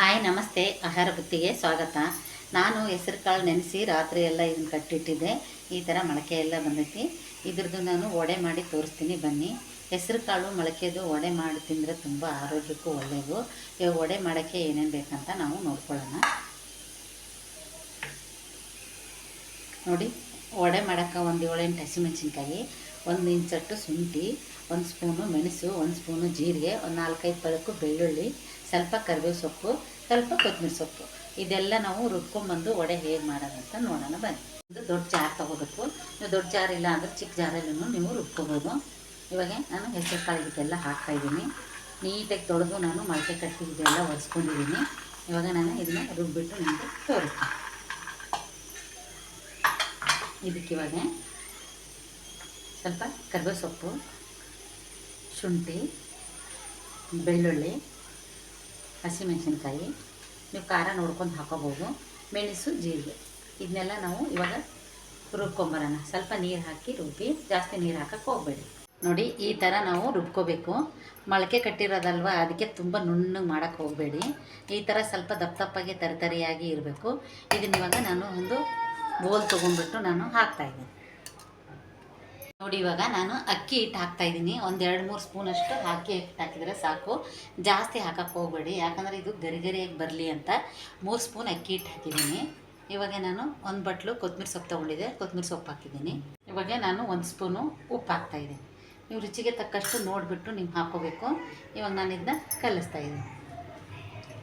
Hi, ನಮಸ್ತೆ. ಆಹಾರ ಬುತ್ತಿಗೆ ಸ್ವಾಗತ. ನಾನು ಹೆಸರು ಕಾಳು ನೆನೆಸಿ ರಾತ್ರಿ ಎಲ್ಲ ಇದನ್ನ ಕಟ್ಟಿಟ್ಟಿದ್ದೆ. ಈ ಥರ ಮೊಳಕೆ ಎಲ್ಲ ಬಂದೈತಿ. ಇದ್ರದ್ದು ನಾನು ವಡೆ ಮಾಡಿ ತೋರಿಸ್ತೀನಿ, ಬನ್ನಿ. ಹೆಸರು ಕಾಳು ಮೊಳಕೆದು ವಡೆ ಮಾಡಿ ತಿಂದರೆ ತುಂಬ ಆರೋಗ್ಯಕ್ಕೂ ಒಳ್ಳೆಯದು ಇವಾಗ ವಡೆ ಮಾಡೋಕ್ಕೆ ಏನೇನು ಬೇಕಂತ ನಾವು ನೋಡ್ಕೊಳ್ಳೋಣ. ನೋಡಿ, ವಡೆ ಮಾಡೋಕ್ಕೆ ಒಂದು ಏಳೆಂಟು ಹಸಿಮೆಣಸಿನ್ಕಾಯಿ, ಒಂದು ಇಂಚಟ್ಟು ಶುಂಠಿ, ಒಂದು ಸ್ಪೂನು ಮೆಣಸು, ಒಂದು ಸ್ಪೂನು ಜೀರಿಗೆ, ಒಂದು ನಾಲ್ಕೈದು ಪಳಕು ಬೆಳ್ಳುಳ್ಳಿ ಸ್ವಲ್ಪ ಕರಿಬೇವು ಸೊಪ್ಪು, ಸ್ವಲ್ಪ ಕೊತ್ತಂಬರಿ ಸೊಪ್ಪು. ಇದೆಲ್ಲ ನಾವು ರುಬ್ಕೊಂಡ್ಬಂದು ವಡೆ ಹೇಗೆ ಮಾಡೋದಂತ ನೋಡೋಣ ಬನ್ನಿ. ಒಂದು ದೊಡ್ಡ ಜಾರ್ ತೊಗೋಬೇಕು. ನೀವು ದೊಡ್ಡ ಜಾರ್ ಇಲ್ಲ ಅಂದರೆ ಚಿಕ್ಕ ಜಾರಲ್ಲೂ ನೀವು ರುಬ್ಕೋಬೋದು. ಇವಾಗ ನಾನು ಹೆಸರು ಕಾಳು ಇದೆಲ್ಲ ಹಾಕ್ತಾಯಿದ್ದೀನಿ ನೀಟಾಗಿ ತೊಳೆದು ನಾನು ಮೊಳಕೆ ಕಟ್ಟಿದ್ದೆಲ್ಲ ಒರೆಸ್ಕೊಂಡಿದ್ದೀನಿ. ಇವಾಗ ನಾನು ಇದನ್ನು ರುಬ್ಬಿಟ್ಟು ನಿಮಗೆ ತೋರಿಸ್ತೀನಿ. ಇದಕ್ಕಿವಾಗ ಸ್ವಲ್ಪ ಕರಿಬೇವು ಸೊಪ್ಪು, ಶುಂಠಿ, ಬೆಳ್ಳುಳ್ಳಿ ಹಸಿಮೆಣಸಿನ್ಕಾಯಿ, ನೀವು ಖಾರ ನೋಡ್ಕೊಂಡು ಹಾಕೋಬೋದು. ಮೆಣಸು, ಜೀರಿಗೆ. ಇದನ್ನೆಲ್ಲ ನಾವು ಇವಾಗ ರುಬ್ಕೊಂಬರೋಣ. ಸ್ವಲ್ಪ ನೀರು ಹಾಕಿ ರುಬ್ಬಿ, ಜಾಸ್ತಿ ನೀರು ಹಾಕಕ್ಕೆ ಹೋಗಬೇಡಿ. ನೋಡಿ, ಈ ಥರ ನಾವು ರುಬ್ಕೋಬೇಕು. ಮೊಳಕೆ ಕಟ್ಟಿರೋದಲ್ವ, ಅದಕ್ಕೆ ತುಂಬ ನುಣ್ಣಗೆ ಮಾಡೋಕ್ಕೆ ಹೋಗಬೇಡಿ. ಈ ಥರ ಸ್ವಲ್ಪ ದಪ್ಪ ದಪ್ಪಗೆ ತರಿತರಿಯಾಗಿ ಇರಬೇಕು. ಇದನ್ನ ಇವಾಗ ನಾನು ಒಂದು ಬೋಲ್ ತೊಗೊಂಡ್ಬಿಟ್ಟು ನಾನು ಹಾಕ್ತಾಯಿದ್ದೀನಿ ನೋಡಿ, ಇವಾಗ ನಾನು ಅಕ್ಕಿ ಹಿಟ್ಟು ಹಾಕ್ತಾ ಇದ್ದೀನಿ. ಒಂದು ಎರಡು ಮೂರು ಸ್ಪೂನಷ್ಟು ಹಾಕಿ ಹಿಟ್ಟು ಹಾಕಿದರೆ ಸಾಕು. ಜಾಸ್ತಿ ಹಾಕಕ್ಕೆ ಹೋಗಬೇಡಿ. ಯಾಕಂದರೆ ಇದು ಗರಿ ಗರಿಯಾಗಿ ಬರಲಿ ಅಂತ ಮೂರು ಸ್ಪೂನ್ ಅಕ್ಕಿ ಹಿಟ್ಟು ಹಾಕಿದ್ದೀನಿ. ಇವಾಗ ನಾನು ಒಂದು ಬಟ್ಲು ಕೊತ್ತಂಬರಿ ಸೊಪ್ಪು ತೊಗೊಂಡಿದ್ದೆ. ಕೊತ್ತಂಬರಿ ಸೊಪ್ಪು ಹಾಕಿದ್ದೀನಿ. ಇವಾಗ ನಾನು ಒಂದು ಸ್ಪೂನು ಉಪ್ಪು ಹಾಕ್ತಾಯಿದ್ದೀನಿ ನೀವು ರುಚಿಗೆ ತಕ್ಕಷ್ಟು ನೋಡಿಬಿಟ್ಟು ನೀವು ಹಾಕ್ಕೋಬೇಕು. ಇವಾಗ ನಾನು ಇದನ್ನ ಕಲಿಸ್ತಾ ಇದ್ದೀನಿ.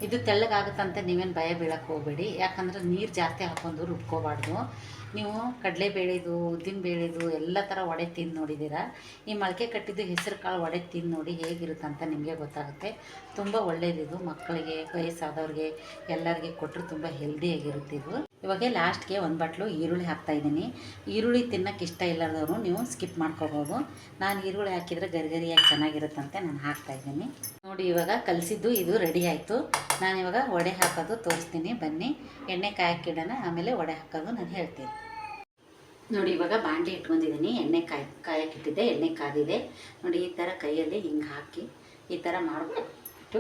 ಇದು ತೆಳ್ಳಗಾಗುತ್ತಂತೆ ನೀವೇನು ಭಯ ಬೀಳಕ್ಕೆ ಹೋಗಬೇಡಿ. ಯಾಕಂದ್ರೆ ನೀರು ಜಾಸ್ತಿ ಹಾಕೊಂಡು ರುಬ್ಕೋಬಾರ್ದು. ನೀವು ಕಡಲೆ ಬೇಳೆದು ಉದ್ದಿನ ಬೇಳೆದು ಎಲ್ಲ ಥರ ಒಡೆ ತಿಂದು ನೋಡಿದ್ದೀರಾ ಈ ಮೊಳಕೆ ಕಟ್ಟಿದ್ದು ಹೆಸರು ಕಾಳು ಒಡೆ ತಿಂದು ನೋಡಿ ಹೇಗಿರುತ್ತಂತ ನಿಮಗೆ ಗೊತ್ತಾಗುತ್ತೆ. ತುಂಬ ಒಳ್ಳೆಯದಿದು ಮಕ್ಕಳಿಗೆ, ವಯಸ್ಸಾದವ್ರಿಗೆ, ಎಲ್ಲರಿಗೆ ಕೊಟ್ಟರು ತುಂಬ ಹೆಲ್ದಿಯಾಗಿರುತ್ತೆ ಇದು. ಇವಾಗ ಲಾಸ್ಟ್ಗೆ ಒಂದು ಬಟ್ಲು ಈರುಳ್ಳಿ ಹಾಕ್ತಾಯಿದ್ದೀನಿ ಈರುಳ್ಳಿ ತಿನ್ನೋಕ್ಕೆ ಇಷ್ಟ ಇಲ್ಲದವರು ನೀವು ಸ್ಕಿಪ್ ಮಾಡ್ಕೋಬೋದು. ನಾನು ಈರುಳ್ಳಿ ಹಾಕಿದರೆ ಗರಿಗರಿಯಾಗಿ ಚೆನ್ನಾಗಿರುತ್ತಂತೆ ನಾನು ಹಾಕ್ತಾಯಿದ್ದೀನಿ ನೋಡಿ, ಇವಾಗ ಕಲಸಿದ್ದು ಇದು ರೆಡಿ ಆಯಿತು. ನಾನು ಇವಾಗ ವಡೆ ಹಾಕೋದು ತೋರಿಸ್ತೀನಿ. ಬನ್ನಿ, ಎಣ್ಣೆ ಕಾಯಕ್ಕಿಡೋಣ, ಆಮೇಲೆ ವಡೆ ಹಾಕೋದು ನಾನು ಹೇಳ್ತೀನಿ. ನೋಡಿ, ಇವಾಗ ಬಾಂಡೆ ಇಟ್ಕೊಂಡಿದ್ದೀನಿ. ಎಣ್ಣೆ ಕಾಯಿ, ಕಾಯಕ್ಕಿಟ್ಟಿದ್ದೆ, ಎಣ್ಣೆ ಕಾದಿದೆ. ನೋಡಿ, ಈ ಥರ ಕೈಯಲ್ಲಿ ಹಿಂಗೆ ಹಾಕಿ ಈ ಥರ ಮಾಡಿಬಿಟ್ಟು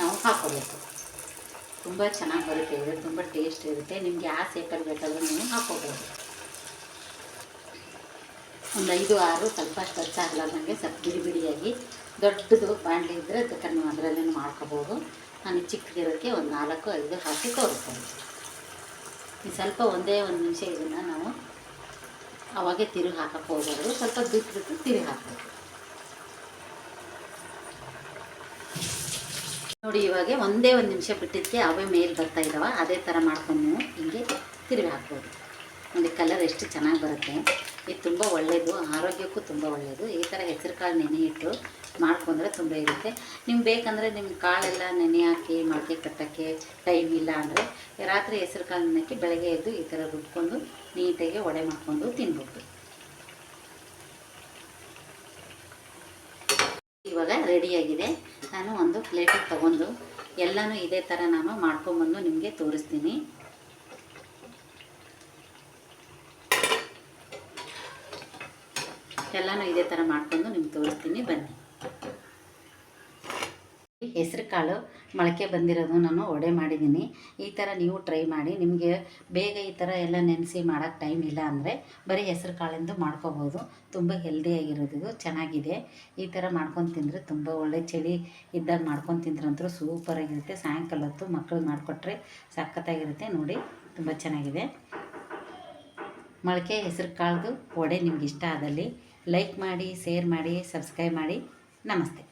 ನಾವು ಹಾಕೋಬೇಕು. ತುಂಬ ಚೆನ್ನಾಗಿ ಬರುತ್ತೆ ಇದು ತುಂಬ ಟೇಸ್ಟ್ ಇರುತ್ತೆ. ನಿಮಗೆ ಆ ಸೇಪಲ್ಲಿ ಬೇಕಾದರೂ ನೀವು ಹಾಕೋಬೋದು ಒಂದು ಐದು, ಆರು ಸ್ವಲ್ಪ ಸ್ವಚ್ಛ ಆಗಲಾರ್ದಂಗೆ ಸ್ವಲ್ಪ ಬಿಡಿ ಬಿಡಿಯಾಗಿ ದೊಡ್ಡದು ಬಾಣಲಿ ಇದ್ದರೆ ಅದಕ್ಕೆ ನೀವು ಅದರಲ್ಲೇ ಮಾಡ್ಕೋಬೋದು. ನಾನು ಚಿಕ್ಕದಿರೋಕ್ಕೆ ಒಂದು ನಾಲ್ಕು, ಐದು ಹಾಕಿ ತೋರಿಸ್ತೀನಿ. ಈ ಸ್ವಲ್ಪ ಒಂದೇ ಒಂದು ನಿಮಿಷ ಇದನ್ನು ನಾವು ಅವಾಗೆ ತಿರುಗಿ ಹಾಕಕ್ಕೆ ಹೋಗೋದು ಸ್ವಲ್ಪ ಬಿಟ್ಟು ಬಿಟ್ಟು ತಿರುಗಿ ಹಾಕಬೇಕು ನೋಡಿ, ಇವಾಗ ಒಂದೇ ಒಂದು ನಿಮಿಷ ಬಿಟ್ಟಿದ್ದಕ್ಕೆ ಅವೇ ಮೇಲೆ ಬರ್ತಾ ಇದ್ದಾವೆ ಅದೇ ಥರ ಮಾಡ್ಕೊಂಡು ನೀವು ಹಿಂಗೆ ತಿರುಗಿ ಹಾಕ್ಬೋದು. ಒಂದು ಕಲರ್ ಎಷ್ಟು ಚೆನ್ನಾಗಿ ಬರುತ್ತೆ. ಇದು ತುಂಬ ಒಳ್ಳೆಯದು ಆರೋಗ್ಯಕ್ಕೂ ತುಂಬ ಒಳ್ಳೆಯದು ಈ ಥರ ಹೆಸರು ಕಾಳು ನೆನೆ ಇಟ್ಟು ಮಾಡ್ಕೊಂಡ್ರೆ ತುಂಬ ಇರುತ್ತೆ. ನಿಮ್ಗೆ ಬೇಕಂದರೆ ನಿಮ್ಮ ಕಾಳೆಲ್ಲ ನೆನೆ ಹಾಕಿ ಮೊಳಕೆ ಕಟ್ಟೋಕ್ಕೆ ಟೈಮ್ ಇಲ್ಲ ಅಂದರೆ ರಾತ್ರಿ ಹೆಸರು ಕಾಳು ನೆನೆಕ್ಕೆ ಬೆಳಗ್ಗೆ ಎದ್ದು ಈ ಥರ ರುಬ್ಕೊಂಡು ನೀಟಾಗಿ ಒಡೆ ಮಾಡಿಕೊಂಡು ತಿನ್ಬೋದು. ಇವಾಗ ರೆಡಿಯಾಗಿದೆ ನಾನು ಒಂದು ಪ್ಲೇಟಿಗೆ ತಗೊಂಡು ಎಲ್ಲನೂ ಇದೇ ಥರ ನಾನು ಮಾಡ್ಕೊಂಬಂದು ನಿಮಗೆ ತೋರಿಸ್ತೀನಿ. ಎಲ್ಲನೂ ಇದೇ ಥರ ಮಾಡ್ಕೊಂಡು ನಿಮ್ಗೆ ತೋರಿಸ್ತೀನಿ. ಬನ್ನಿ. ಹೆಸರು ಕಾಳು ಮೊಳಕೆ ಬಂದಿರೋದು ನಾನು ಒಡೆ ಮಾಡಿದ್ದೀನಿ. ಈ ಥರ ನೀವು ಟ್ರೈ ಮಾಡಿ. ನಿಮಗೆ ಬೇಗ ಈ ಥರ ಎಲ್ಲ ನೆನೆಸಿ ಮಾಡೋಕ್ಕೆ ಟೈಮ್ ಇಲ್ಲ ಅಂದರೆ ಬರೀ ಹೆಸರು ಕಾಳಿಂದು ಮಾಡ್ಕೋಬೋದು. ತುಂಬ ಹೆಲ್ದಿಯಾಗಿರೋದು ಚೆನ್ನಾಗಿದೆ. ಈ ಥರ ಮಾಡ್ಕೊಂಡು ತಿಂದರೆ ತುಂಬ ಒಳ್ಳೆ ಚಳಿ ಇದ್ದಾಗ ಮಾಡ್ಕೊಂಡು ತಿಂದ್ರಂತೂ ಸೂಪರಾಗಿರುತ್ತೆ ಸಾಯಂಕಾಲ ಹೊತ್ತು ಮಕ್ಕಳು ಮಾಡಿಕೊಟ್ರೆ ಸಖತ್ತಾಗಿರುತ್ತೆ. ನೋಡಿ, ತುಂಬ ಚೆನ್ನಾಗಿದೆ. ಮೊಳಕೆ ಹೆಸರು ಕಾಳ್ದು ವಡೆ ನಿಮ್ಗೆ ಇಷ್ಟ ಆದಲ್ಲಿ ಲೈಕ್ ಮಾಡಿ ಶೇರ್ ಮಾಡಿ ಸಬ್ಸ್ಕ್ರೈಬ್ ಮಾಡಿ. ನಮಸ್ತೆ.